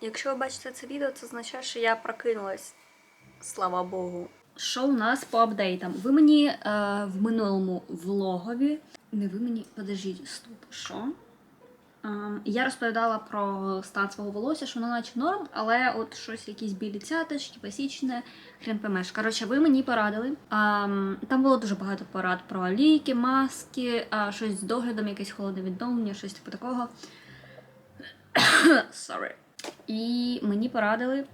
Якщо ви бачите це відео, це означає, що я прокинулась. Слава Богу. Що у нас по апдейтам? Ви мені е, в минулому влогові. Не ви мені. Подождіть, стоп, що? Ем, я розповідала про стан свого волосся, що воно наче норм, але от щось якісь білі цяточки, посічне, хрен поймеш. Коротше, ви мені порадили. Ем, там було дуже багато порад про ліки, маски, а, щось з доглядом, якесь холодне відновлення, щось типу такого. Sorry. І мені порадили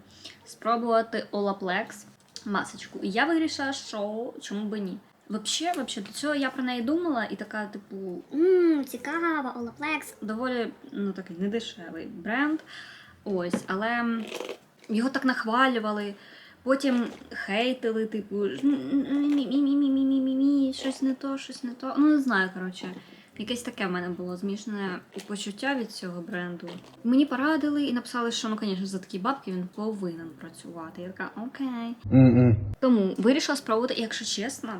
спробувати Olaplex масочку. І я вирішила, що чому би ні. Вообще, вообще, до цього я про неї думала, і така, типу, Ммм, цікаво, Олаплекс. доволі ну, такий недешевий бренд. Ось, але його так нахвалювали. Потім хейтили, типу, «Мі-мі-мі-мі-мі-мі-мі-мі, щось не то, щось не то. Ну, не знаю, коротше. Якесь таке в мене було змішане почуття від цього бренду. Мені порадили і написали, що ну, звісно, за такі бабки він повинен працювати. Я така, окей. Тому вирішила спробувати, якщо чесно,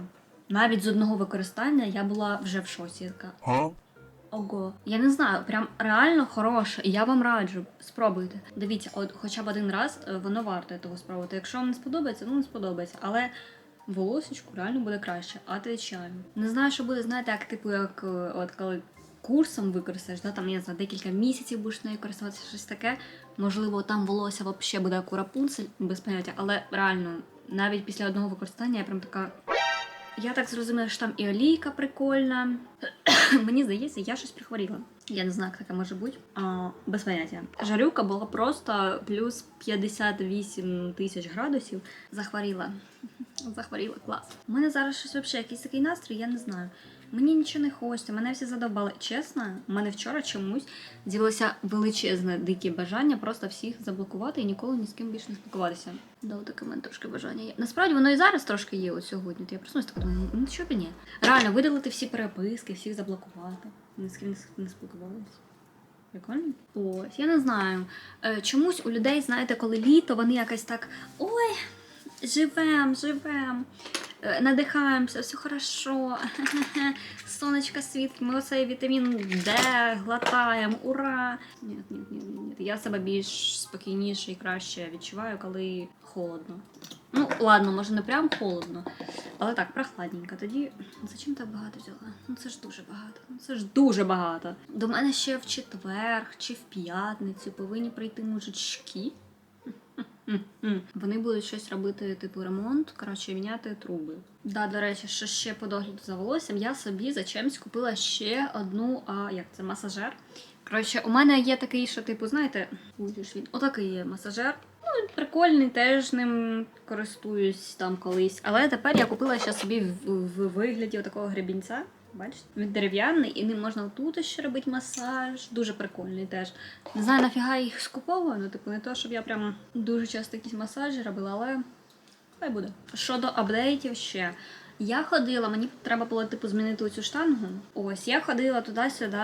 навіть з одного використання я була вже в шоці. Я така, Huh? Ого, я не знаю, прям реально хороше, і я вам раджу, спробуйте. Дивіться, от хоча б один раз е, воно варто того спробувати. Якщо вам не сподобається, ну не сподобається. Але волосечку реально буде краще, отвечаю. Не знаю, що буде, знаєте, як типу, як е, от коли курсом використаєш, да, там я не знаю, декілька місяців будеш нею користуватися, щось таке. Можливо, там волосся взагалі буде як у Рапунцель, без поняття, але реально, навіть після одного використання я прям така. Я так зрозуміла, що там і олійка прикольна. Мені здається, я щось прихворіла. Я не знаю, як таке може бути. А, без поняття. Жарюка була просто плюс 58 тисяч градусів. Захворіла. Захворіла, клас. У мене зараз щось взагалі якийсь такий настрій, я не знаю. Мені нічого не хочеться, мене всі задовбали. Чесно, у мене вчора чомусь з'явилося величезне дике бажання просто всіх заблокувати і ніколи ні з ким більше не спілкуватися. Да, таке мене трошки бажання є. Насправді воно і зараз трошки є от сьогодні. То я проснулася така думаю, ну чого б ні. Реально видалити всі переписки, всіх заблокувати. Ні з ким не- не спілкувалися. Прикольно? Ось, я не знаю. Е, Чомусь у людей, знаєте, коли літо, вони якось так ой, живем, живем, е, надихаємося, все хорошо. Сонечко світить, ми оцей вітамін Д глотаємо, ура! Ні, ні, ні, ні. Я себе більш спокійніше і краще відчуваю, коли холодно. Ну, ладно, може не прям холодно, але так, прохладненько. Тоді зачем так багато взяла? Ну це ж дуже багато. Ну це ж дуже багато. До мене ще в четвер чи в п'ятницю повинні прийти мужички. Вони будуть щось робити, типу ремонт, коротше, міняти труби. Да, до речі, що ще по догляду за волоссям, я собі за чимсь купила ще одну, а як це, масажер. Коротше, у мене є такий, що, типу, знаєте, він. Отакий є масажер. Ну, прикольний, теж ним користуюсь там колись. Але тепер я купила ще собі в, в вигляді такого гребінця. Бачите? Він дерев'яний, і ним можна тут ще робити масаж. Дуже прикольний теж. Не знаю, нафіга їх скуповую, ну, типу, не то, щоб я прям дуже часто якісь масажі робила, але хай буде. Щодо апдейтів ще. Я ходила, мені треба було типу змінити цю штангу. Ось я ходила туди-сюди.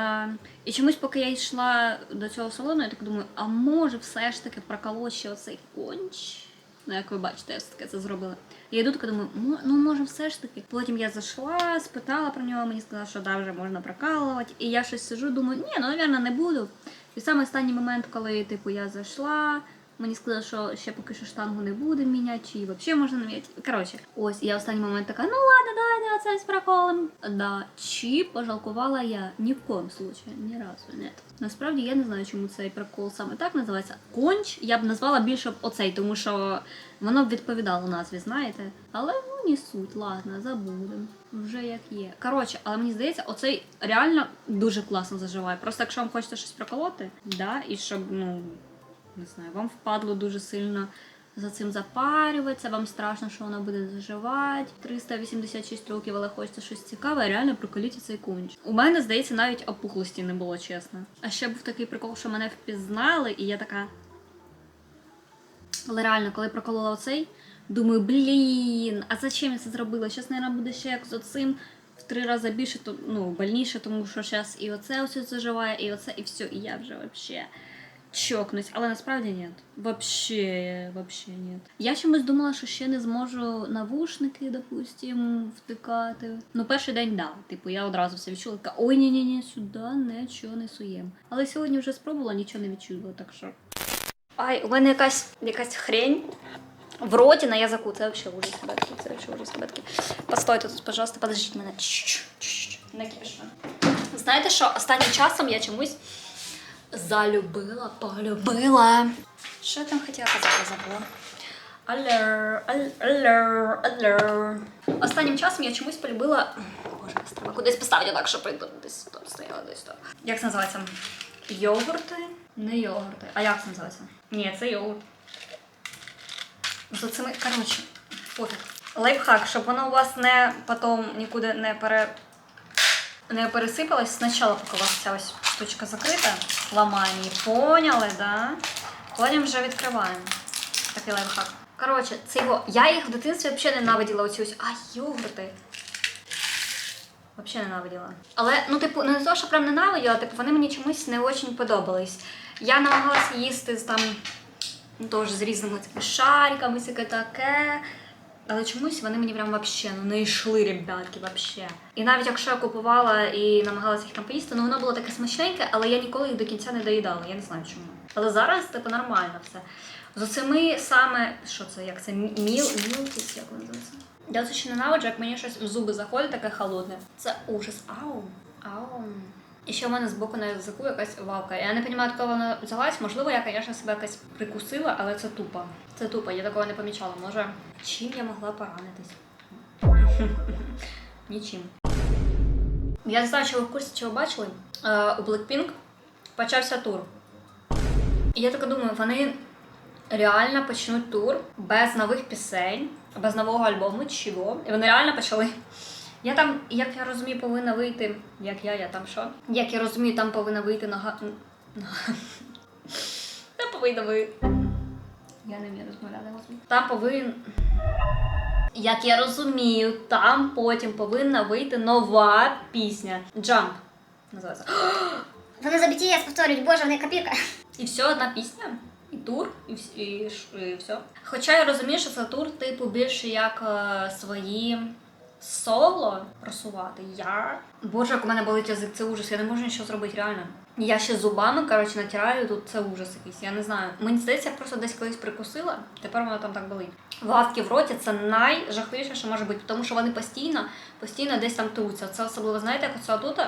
І чомусь, поки я йшла до цього салону, я так думаю, а може все ж таки проколоть ще оцей конч. Ну, як ви бачите, я все таки це зробила. Я йду така думаю, «Мо- ну може все ж таки. Потім я зайшла, спитала про нього, мені сказали, що да, вже можна прокалувати. І я щось сижу, думаю, ні, ну, мабуть, не буду. І саме останній момент, коли типу, я зайшла, мені сказали, що ще поки що штангу не будемо міняти, чи взагалі можна не міняти. Коротше, ось я останній момент така, ну ладно, давайте оце з проколом. Да, чи пожалкувала я ні в коєму случаю, ні разу, ні. Насправді я не знаю, чому цей прокол саме так називається. Конч я б назвала більше оцей, тому що воно б відповідало назві, знаєте. Але ну не суть, ладно, забудемо. Вже як є. Коротше, але мені здається, оцей реально дуже класно заживає. Просто якщо вам хочеться щось проколоти, да, і щоб, ну, не знаю, вам впадло дуже сильно за цим запарюватися, вам страшно, що воно буде заживати. 386 років, але хочеться щось цікаве, реально приколіть цей конч. У мене, здається, навіть опухлості не було, чесно. А ще був такий прикол, що мене впізнали, і я така. Але реально, коли проколола оцей, думаю, блін, а зачем я це зробила? Щас, мабуть, буде ще як з оцим в три рази більше, то, ну, больніше, тому що зараз і оце ось заживає, і оце, і все, і я вже вообще чокнусь. Але насправді ні. Вообще, вообще ні. Я чомусь думала, що ще не зможу навушники, допустим, втикати. Ну, перший день, да. Типу, я одразу все відчула, така, ой, ні, ні, ні, сюди нічого не суєм. Але сьогодні вже спробувала, нічого не відчула, так що. Ай, у мене якась, якась хрень в роті на язику. Це взагалі ужас, ребятки. Це взагалі ужас, ребятки. Постойте тут, пожалуйста, подождіть мене. Не кіпішно. Знаєте що, останнім часом я чомусь залюбила, полюбила. Що я там хотіла казати, забула. Аллер, аль- аллер, аллер. Останнім часом я чомусь полюбила. Боже, нас треба кудись поставити так, щоб прийду десь там стояла десь так. Як це називається? Йогурти? Не йогурти. А як це називається? Ні, це йогурт. За цими. Коротше, пофіг. Лайфхак, щоб воно у вас не потім нікуди не пере. Не пересипалось. Спочатку, поки у вас ця ось штучка закрита, ламаємо її. Поняли, да? Потім вже відкриваємо. Такий лайфхак. Коротше, це його. Я їх в дитинстві взагалі ненавиділа оці ось. А, йогурти. Взагалі ненавиділа. Але, ну, типу, не то, що прям ненавиділа, типу, вони мені чомусь не дуже подобались. Я намагалася їсти з там, ну, теж з різними типу, шариками, таке. Але чомусь вони мені прям вообще ну, не йшли, ребятки, вообще. І навіть якщо я купувала і намагалася їх там поїсти, ну воно було таке смачненьке, але я ніколи їх до кінця не доїдала. Я не знаю чому. Але зараз, типу, нормально все. З оцими саме, що це, як це, міл, мілкіс, як воно називається? Я це ще ненавиджу, як мені щось в зуби заходить таке холодне. Це ужас. Ау. Ау. І ще в мене збоку на язику якась валка. Я не розумію, откуда вона взялась. Можливо, я, звісно, себе якось прикусила, але це тупо. Це тупо, я такого не помічала. Може, чим я могла поранитись? Нічим. Я не знаю, чи ви в курсі, ви бачили. Е, у Blackpink почався тур. І я так думаю, вони реально почнуть тур без нових пісень, без нового альбому, чого. І вони реально почали. Я там, як я розумію, повинна вийти. Як я, я там що? Як я розумію, там повинна вийти нога. Там повинна вийти. Я не вмію розмовляти господи. Там повинен. Як я розумію, там потім повинна вийти нова пісня. Jump називається. Вони за BTS повторюють, боже, вони копірка. І все, одна пісня, і тур, і, вс- і, і все. Хоча я розумію, що це тур, типу, більше як е, свої соло просувати. Я. Боже, як у мене болить язик, це ужас, я не можу нічого зробити, реально. Я ще зубами, коротше, натираю, тут це ужас якийсь. Я не знаю. Мені здається, я просто десь колись прикусила, тепер воно там так болить. Вавки в роті це найжахливіше, що може бути, тому що вони постійно, постійно десь там труться. Це особливо, знаєте, як оце тут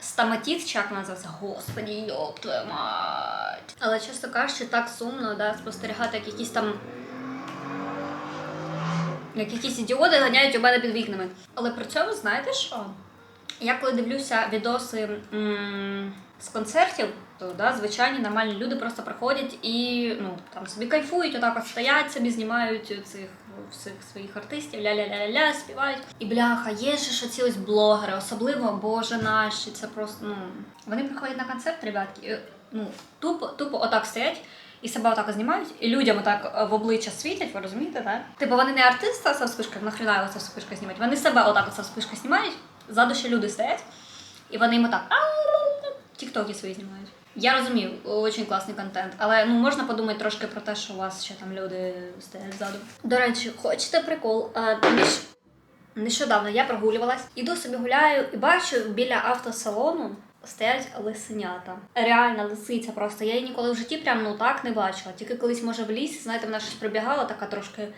стаматіт, чи як називається? Господі, йоп твою мать. Але чесно кажучи, так сумно, да, спостерігати, як якісь там. Як якісь ідіоти ганяють у мене під вікнами. Але при цьому, знаєте що? Я коли дивлюся відоси м- з концертів, то да, звичайні нормальні люди просто приходять і ну, там собі кайфують, отак от стоять собі, знімають цих всіх своїх артистів, ля-ля-ля-ля-ля, співають. І бляха, є ще ж ці ось блогери, особливо боже наші. Це просто ну вони приходять на концерт, ребятки, ну тупо, тупо отак стоять. І себе отак знімають, і людям отак е, в обличчя світять, ви розумієте, так? Типу вони не артиста со вспишкою, нахрена його со вспишкою знімати. Вони себе отак со вспишкою знімають, ззаду ще люди стоять, і вони йому так тіктоки свої знімають. Я розумію, дуже класний контент, але ну можна подумати трошки про те, що у вас ще там люди стоять ззаду. До речі, хочете прикол? А, Нещодавно я прогулювалась, іду собі гуляю і бачу біля автосалону стоять лисенята. Реальна лисиця просто. Я її ніколи в житті прям ну так не бачила. Тільки колись, може, в лісі, знаєте, вона щось прибігала, така трошки.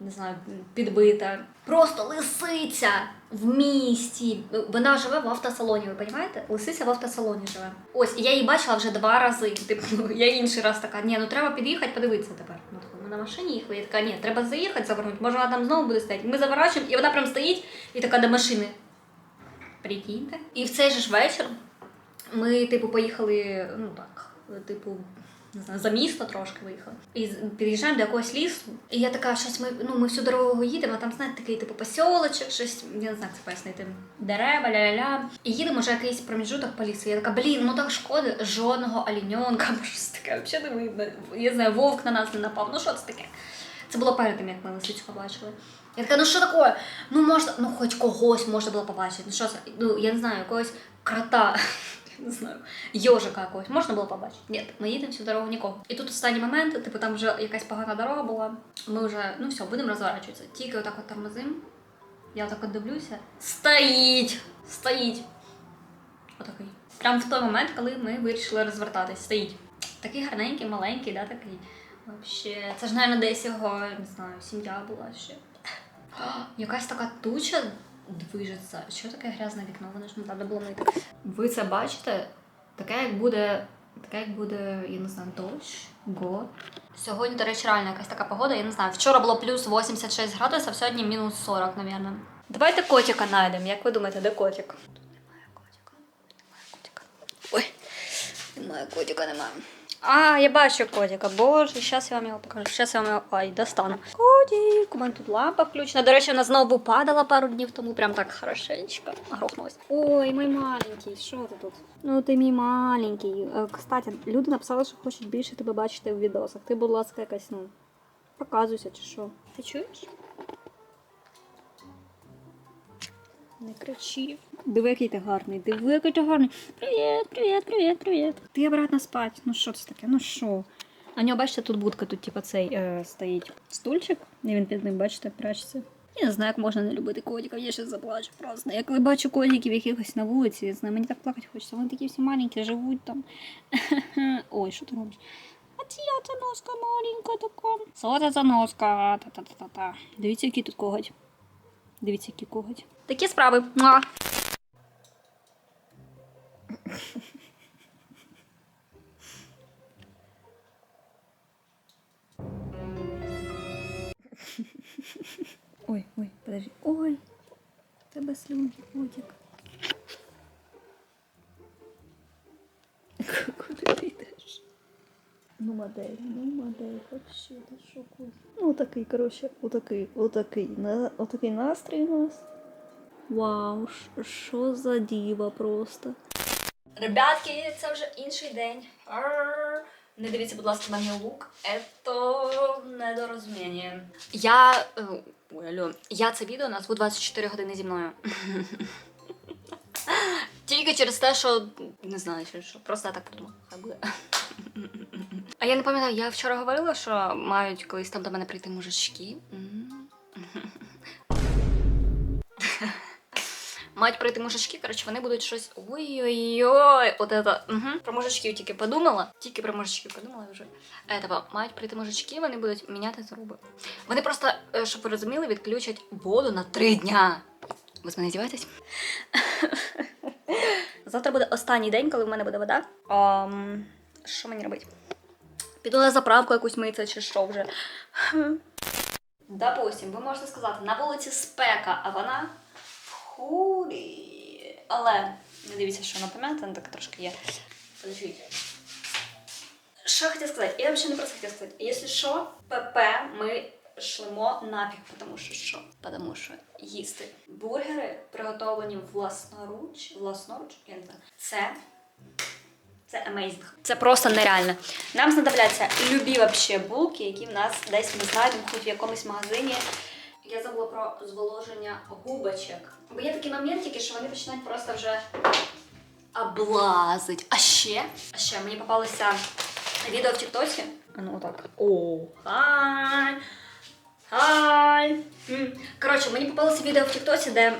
Не знаю, підбита. Просто лисиця в місті. Вона живе в автосалоні, ви розумієте? Лисиця в автосалоні живе. Ось, і я її бачила вже два рази. Типу, я інший раз така, ні, ну треба під'їхати, подивитися тепер. Ну, ми на машині їхали. Я така, ні, треба заїхати, завернути. Може, вона там знову буде стояти. Ми заворачуємо, і вона прям стоїть і така до машини. Прикиньте. І в цей же ж вечір ми, типу, поїхали, ну так, типу, не знаю, за місто трошки виїхали. І під'їжджаємо до якогось лісу. І я така, щось ми, ну, ми всю дорогу їдемо, а там, знаєте, такий, типу, посілочок, щось, я не знаю, як це пояснити. Дерева, ля-ля-ля. І їдемо вже якийсь проміжуток по лісу. Я така, блін, ну так шкода, жодного оленьонка, або щось таке, взагалі не видно. Я знаю, вовк на нас не напав. Ну що це таке? Це було перед тим, як ми лисичку побачили. Я така, ну що таке? Ну можна, ну хоч когось можна було побачити. Ну що це? Ну я не знаю, якогось крота. Не знаю, йожика якогось можна було побачити? Ні, ми їдемо всю дорогу нікого. І тут останній момент, типу, там вже якась погана дорога була. Ми вже, ну все, будемо розворачуватися. Тільки отак от тормозим. Я отак от дивлюся. Стоїть! Стоїть! Отакий. Прям в той момент, коли ми вирішили розвертатись. Стоїть. Такий гарненький, маленький, да, такий. Вообще, це ж, мабуть, десь його, не знаю, сім'я була ще. Якась така туча движеться. Що таке грязне вікно? Воно ж не треба було мити. Ви це бачите? Таке, як буде, таке, як буде, я не знаю, дощ, го. Сьогодні, до речі, реально якась така погода, я не знаю. Вчора було плюс 86 градусів, а сьогодні мінус 40, мабуть. Давайте котика знайдемо. Як ви думаєте, де котик? Немає котика. Немає котика. Ой, немає котика, немає. А, я бачу котика. Боже, зараз я вам його покажу. Зараз я вам його ай, достану. Котик, у мене тут лампа включена. До речі, вона знову падала пару днів тому, прям так хорошенечко грохнулась. Ой, мій маленький, що ти тут? Ну, ти мій маленький. Е, Кстати, люди написали, що хочуть більше тебе бачити в відосах. Ти, будь ласка, якась, ну, показуйся чи що. Ти чуєш? Не кричи. Диви, який ти гарний, диви, який ти гарний. Привіт, привіт, привіт, привіт. Ти обратно спать. Ну що це таке? Ну що? А нього, бачите, тут будка, тут типа цей е, стоїть стульчик, і він під ним, бачите, прячеться. Я не знаю, як можна не любити котиків, я ще заплачу просто. Я коли бачу котиків якихось на вулиці, я знаю, мені так плакати хочеться. Вони такі всі маленькі, живуть там. Ой, що ти робиш? А це носка маленька така? Що це за носка? Та-та-та-та. Дивіться, який тут коготь. Дивіться, який коготь. Такі справи. Муа. Ой, ой, подожди. Ой, тебе слюнки, котик. Куди ти йдеш? Ну, модель, ну, вообще, ти що, котик? Ну, такий, коротше, отакий, отакий, на, отакий настрій у нас. Вау, що за діва просто. Ребятки, це вже інший день. Арр. Не дивіться, будь ласка, на мій лук. Це недорозуміння. Я. е, Ой, алло. Я це відео назву 24 години зі мною. Тільки через те, що не знаю, що. Просто я так подумала. Хай буде. А я не пам'ятаю, я вчора говорила, що мають колись там до мене прийти мужички. Мають прийти мужички, коротше, вони будуть щось. Ой-ой-ой, от это. Угу. Про мужичків тільки подумала. Тільки про мужичків подумала вже. Этого, мають прийти мужички, вони будуть міняти труби. Вони просто, е, щоб ви розуміли, відключать воду на три дня. Ви з мене здіваєтесь? Завтра буде останній день, коли в мене буде вода. Що мені робити? Піду на заправку якусь митися чи що вже. Допустим, ви можете сказати, на вулиці спека, а вона в худі. Але не дивіться, що вона пом'ята, така трошки є. Подождіть. Що я хотіла сказати? Я взагалі не просто хотіла сказати. Якщо що, ПП ми шлемо нафіг, тому що що? Тому що їсти бургери, приготовані власноруч, власноруч, я не знаю, це це amazing. Це просто нереально. Нам знадобляться любі вообще булки, які в нас десь ми знайдемо, хоч в якомусь магазині. Я забула про зволоження губочок. Бо є такі моментики, що вони починають просто вже облазить. А ще, а ще мені попалося відео в Тіктоці. А ну отак. О, хай. Хай. Коротше, мені попалося відео в Тіктоці, де.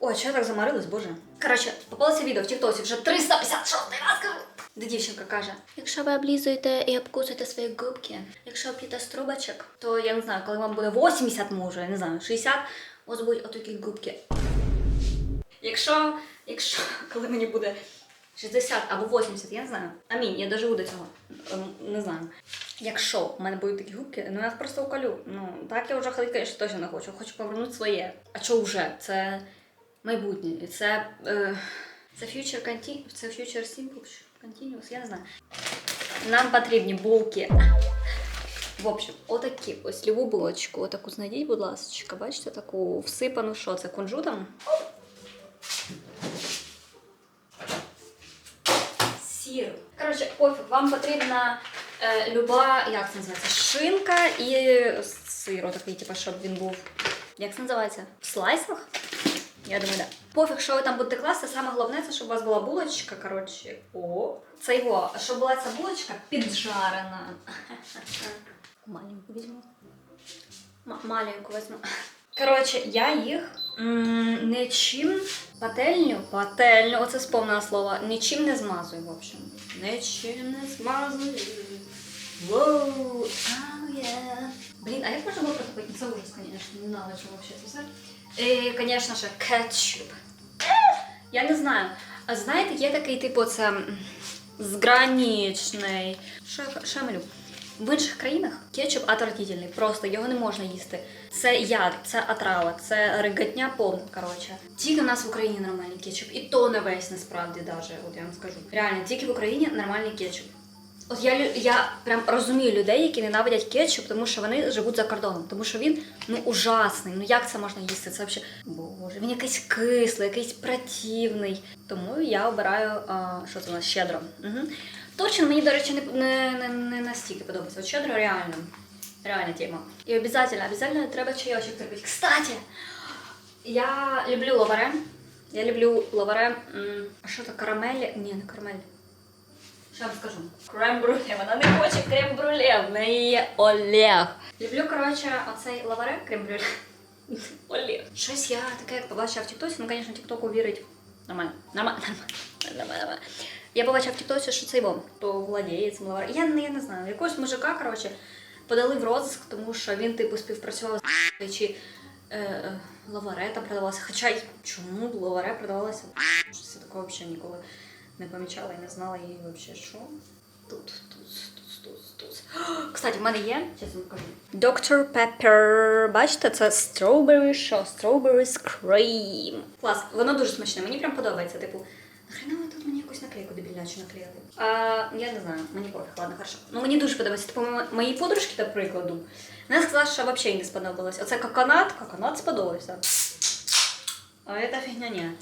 Ой, що я так замарилась, боже. Коротше, попалося відео в Тіктоці вже 356 раз кажу. Де дівчинка каже: якщо ви облізуєте і обкусуєте свої губки, якщо п'єте з трубочок, то я не знаю, коли вам буде 80, може, я не знаю, 60, у вас будуть отакі губки. Якщо, якщо, коли мені буде 60 або 80, я не знаю. Амінь, я доживу до цього. Ем, Не знаю. Якщо в мене будуть такі губки, ну я просто уколю. Ну, так я вже ходити, звісно, точно не хочу. Хочу повернути своє. А що вже? Це майбутнє. Це, е, це future continu, це future simple continuous, я не знаю. Нам потрібні булки. В общем, отакі ось любу булочку, отаку знайдіть, будь ласка, бачите, таку всипану, що це кунжутом. Сір. Коротше, пофіг, вам потрібна е, люба, як це називається, шинка і сир, отакий, типу, щоб він був. Як це називається? В слайсах? Я думаю, да. Пофіг, що ви там будете класти, саме головне, це щоб у вас була булочка, коротше. О, це його. Щоб була ця булочка піджарена. Маленьку візьму. М- маленьку візьму. Коротше, я їх нічим пательню, пательню, оце сповнила слово, нічим не змазую, в общем. Нічим не змазую. Воу, ау, є. Блін, а як можна було протопити? Це ужас, конечно, ненавиджу вообще це все. І, конечно же, кетчуп. Я не знаю. А знаєте, є такий, типу, це згранічний. Малю? В інших країнах кетчуп отвратительний, просто його не можна їсти. Це яд, це отрава, це риготня повна, коротше. Тільки в нас в Україні нормальний кетчуп, і то не весь насправді даже, от я вам скажу. Реально, тільки в Україні нормальний кетчуп. От я, я прям розумію людей, які ненавидять кетчуп, тому що вони живуть за кордоном, тому що він ну ужасний. Ну як це можна їсти? Це взагалі боже, він якийсь кислий, якийсь противний. Тому я обираю а, що це у нас щедро. Угу. Точно мені, до речі, не, не, не, не настільки подобається. От щедро реально. Реальна тема. І обов'язково, обов'язково треба чайочок зробити. Кстати, я люблю лаваре. Я люблю лаваре. А що це карамель? Ні, не карамель. Що я вам скажу? Крем-бруле. Вона не хоче крем-бруле, в неї є Олег. Люблю, коротше, оцей лаваре крем-бруле. Олег. Щось я таке, як побачила в Тіктосі, ну, звісно, Тіктоку вірить. Нормально, нормально, нормально, нормально, нормально. Я побачила в Тіктосі, що цей вон, то владіє цим лаваре. Я, не- я не знаю, якогось мужика, коротше, подали в розиск, тому що він, типу, співпрацював з чи е, лаваре там продавалося. Хоча й чому лаваре продавалося? Щось я такого взагалі ніколи не помічала і не знала і взагалі що. Тут, тут, тут, тут, тут. Кстати, в мене є, чесно кажу. Dr. Pepper. Бачите, це strawberry що? Strawberry cream. Клас, воно дуже смачне, мені прям подобається. Типу, нахрена ви тут мені якусь наклейку дебілячу наклеїли? А, я не знаю, мені пофіг, ладно, хорошо. Ну мені дуже подобається. Типу, моїй подружки, до прикладу, вона сказала, що взагалі не сподобалось. Оце коконат, коконат сподобався. А эта фигня не.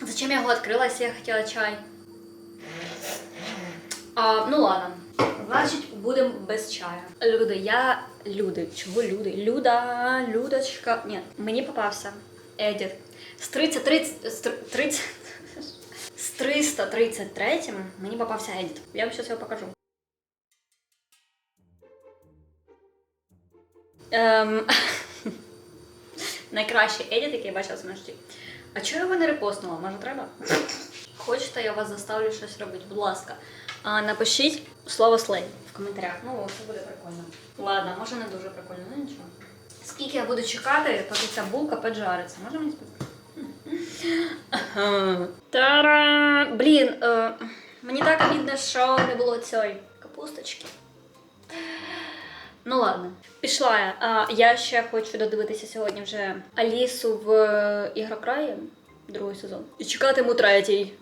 Зачем я его открыла, если я хотела чай? А, ну ладно. Значить, будемо без чаю. Люди, я. Люди. Чого люди? Люда, Людочка. Ні, мені попався Едіт. З 30, 30, з тр- 30, з 333 мені попався Едіт. Я вам зараз його покажу. Ем, найкращий едіт, який я бачила в житті. А чого його не репостнула? Може треба? Хочете, я вас заставлю щось робити, будь ласка. А, напишіть слово слей в коментарях. Ну, це буде прикольно. Ладно, може не дуже прикольно, ну нічого. Скільки я буду чекати, поки ця булка поджариться? Може мені спитати? Та-ра! Блін, е, мені так обідно, що не було цієї капусточки. Ну ладно, пішла я. А, я ще хочу додивитися сьогодні вже Алісу в е, ігрокраї, другий сезон. І чекатиму третій.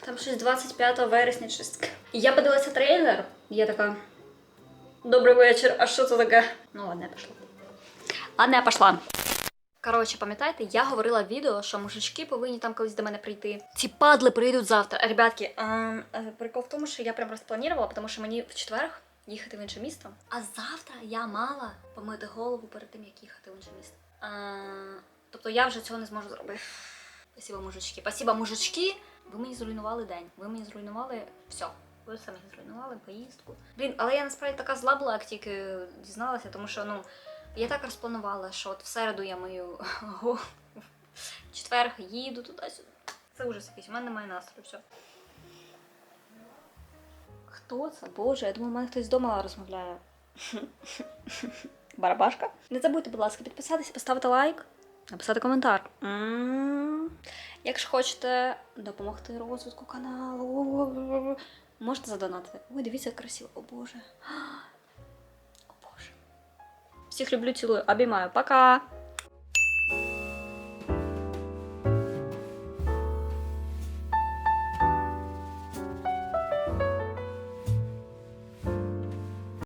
Там щось 25 вересня, щось Я подивилася трейлер, я така. Добрий вечір, а що це таке? Ну ладно, я пішла. Ладно, я пішла. Коротше, пам'ятаєте, я говорила в відео, що мужички повинні там колись до мене прийти. Ці падли прийдуть завтра. Ребятки, ем, е, прикол в тому, що я прям розпланувала, тому що мені в четвер їхати в інше місто. А завтра я мала помити голову перед тим, як їхати в інше місто. Е, тобто я вже цього не зможу зробити. Спасибо, мужички. Спасибо, мужички. Ви мені зруйнували день. Ви мені зруйнували все. Ви самі зруйнували поїздку. Блін, але я насправді така зла була, як тільки дізналася, тому що ну я так розпланувала, що от в середу я мою в четвер їду туди-сюди. Це ужас якийсь, у мене немає настрою, все. Хто це? Боже, я думаю, у мене хтось вдома розмовляє. Барабашка. Не забудьте, будь ласка, підписатися, поставити лайк, написати коментар. М. Якщо хочете допомогти розвитку каналу, можете задонатити. Ой, дивіться, як красиво. О Боже. О Боже. Всіх люблю, цілую, обіймаю. Пока!